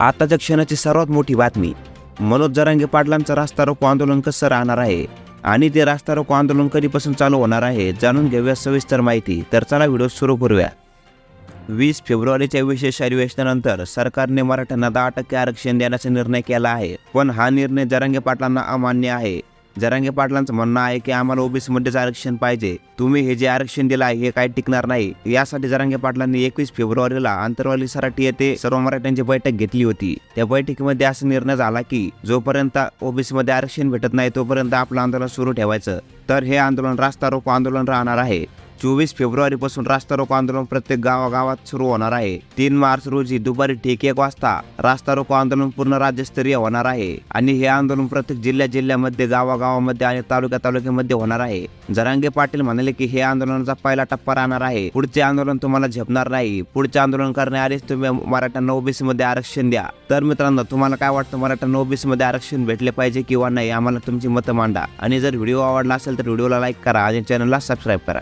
आताच्या क्षणाची सर्वात मोठी बातमी. मनोज जरांगे पाटलांचं रास्ता रोको आंदोलन कसं राहणार आहे? आणि ते रास्ता रोको आंदोलन कधीपासून चालू होणार आहे जाणून घेऊया सविस्तर माहिती. तर चला व्हिडिओ सुरू करूया. वीस फेब्रुवारीच्या विशेष अधिवेशनानंतर सरकारने मराठ्यांना दहा टक्के आरक्षण देण्याचा निर्णय केला आहे. पण हा निर्णय जरांगे पाटलांना अमान्य आहे. जरांगे पाटलांचं म्हणणं आहे की आम्हाला ओबीसीमध्येच आरक्षण पाहिजे. तुम्ही हे जे आरक्षण दिलं आहे हे काही टिकणार नाही. यासाठी जरांगे पाटलांनी एकवीस फेब्रुवारीला आंतरवाली सराटी येथे सर्व मराठ्यांची बैठक घेतली होती. त्या बैठकीमध्ये असा निर्णय झाला की जोपर्यंत ओबीसीमध्ये आरक्षण भेटत नाही तोपर्यंत आपलं आंदोलन सुरू ठेवायचं. तर हे आंदोलन रास्ता रोको आंदोलन राहणार आहे. चोवीस फेब्रुवारीपासून रास्ता रोको आंदोलन प्रत्येक गावागावात सुरू होणार आहे. तीन मार्च रोजी दुपारी ठीक एक वाजता रास्ता रोको आंदोलन पूर्ण राज्यस्तरीय होणार आहे आणि हे आंदोलन प्रत्येक जिल्ह्या जिल्ह्यामध्ये गावागावामध्ये आणि तालुक्या तालुक्यामध्ये होणार आहे. जरांगे पाटील म्हणाले की हे आंदोलनाचा पहिला टप्पा राहणार आहे. पुढचे आंदोलन तुम्हाला झेपणार नाही. पुढचे आंदोलन करण्याआधीच तुम्ही मराठा ओबीसी मध्ये आरक्षण द्या. तर मित्रांनो तुम्हाला काय वाटतं? मराठा ओबीसी मध्ये आरक्षण भेटले पाहिजे किंवा नाही? आम्हाला तुमची मतं मांडा. आणि जर व्हिडिओ आवडला असेल तर व्हिडिओला लाईक करा आणि चॅनलला सबस्क्राईब करा.